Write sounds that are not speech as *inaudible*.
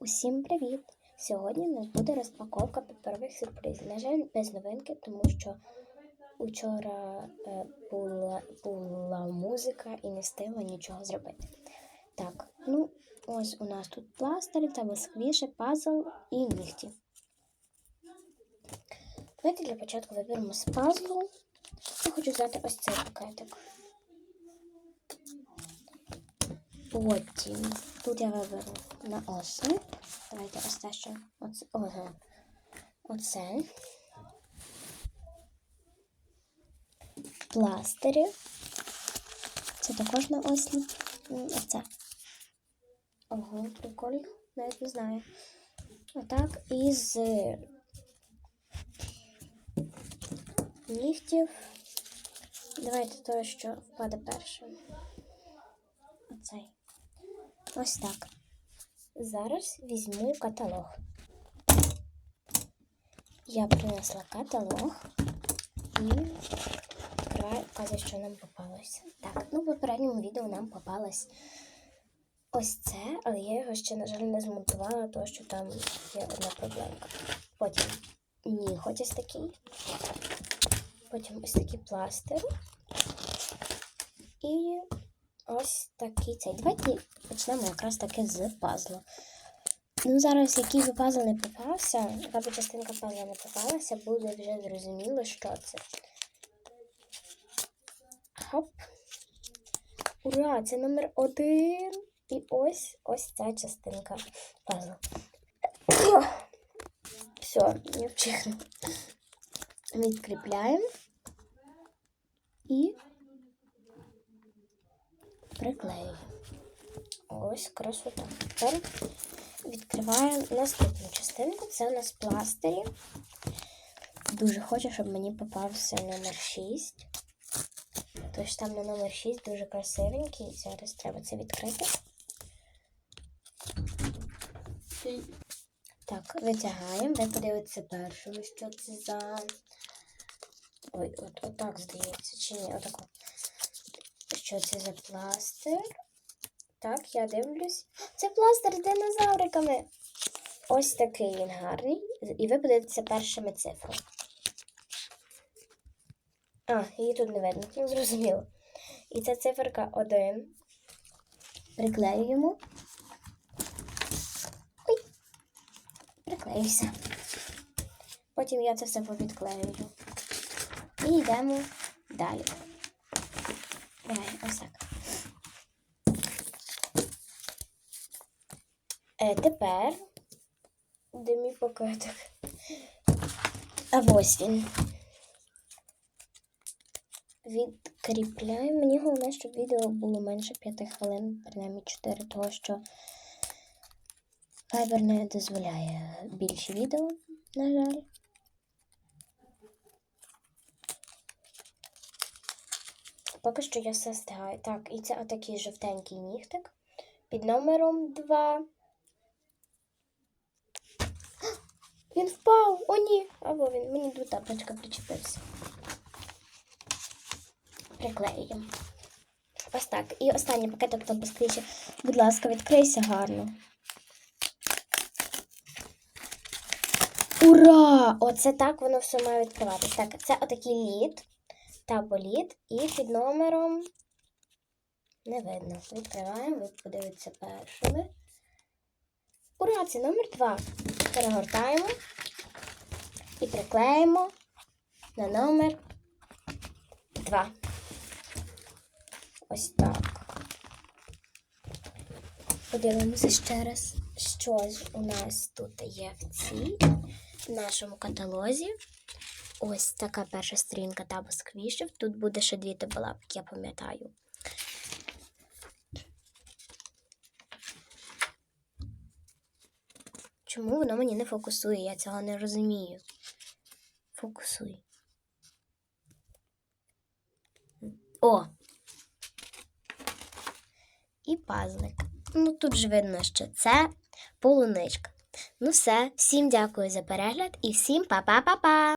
Усім привіт! Сьогодні у нас буде розпаковка паперових сюрпризів. На жаль, без новинки, тому що учора е, була, була музика і не встигла нічого зробити. Так, ну ось у нас тут пластир, та сквіші, пазл і нігті. Давайте для початку виберемо з пазлу. Я хочу взяти ось цей пакетик. Потім тут я виберу на оси. Давайте ось те, що оце. Ого. Оце. Пластирі. Це також на ослі. Оце. Ого, прикольно. Навіть не знаю. Отак. І з нігтів. Давайте то, що впаде першим. Оцей. Ось так. Зараз візьму каталог. Я принесла каталог і відкриваю, що нам попалося. Так, ну в попередньому відео нам попалось ось це, але я його ще, на жаль, не змонтувала, тому що там є одна проблемка. Потім ніхоть ось такий. Потім ось такий пластир. І ось такий цей. Давайте почнемо якраз таки з пазлу. Ну, зараз, який би пазл не попався, яка б частинка пазла не попалася, буде вже зрозуміло, що це. Хоп. Ура! Це номер один. І ось ось ця частинка пазлу. Все, не вчихну. Відкріпляємо і приклеюємо. Ось красота. Тепер відкриваємо наступну частинку. Це у нас пластирі. Дуже хочу, щоб мені попався номер 6. Тож там на номер 6 дуже красивенький. Зараз треба це відкрити. Так, витягаємо. Ви подивитися першого, що це за. Ой, от, отак здається, чи ні, отако. Що це за пластир? Так, я дивлюсь. Це пластир з динозавриками. Ось такий він гарний. І ви подивитеся першими цифрами. А, її тут не видно. Ну, зрозуміло. І це циферка 1. Приклеюємо. Ой. Приклеюся. Потім я це все повідклеюю. І йдемо далі. Давай, ось так. Е, тепер де мій пакетик? А ось він. Відкріпляємо. Мені головне, щоб відео було менше 5 хвилин, принаймні 4, того що Fiverr не дозволяє більше відео, на жаль. Поки що я все встигаю. Так, і це отакий жовтенький нігтик під номером 2. *gasps* Він впав! О, ні! Або він мені до тапочка причепився. Приклеюємо. Ось так. І останній пакетик там поскріче. Будь ласка, відкрийся гарно. Ура! Оце так воно все має відкриватися. Так, це отакий лід та боліт. І під номером не видно. Відкриваємо, ви подивитеся першими. Ура! Це номер 2. Перегортаємо і приклеїмо на номер 2. Ось так. Подивимося ще раз, що ж у нас тут є в цій в нашому каталозі. Ось така перша сторінка табу сквішів. Тут буде ще дві табалапки, я пам'ятаю. Чому воно мені не фокусує? Я цього не розумію. Фокусуй. О! І пазлик. Ну, тут ж видно, що це полуничка. Ну все, всім дякую за перегляд і всім па-па-па-па!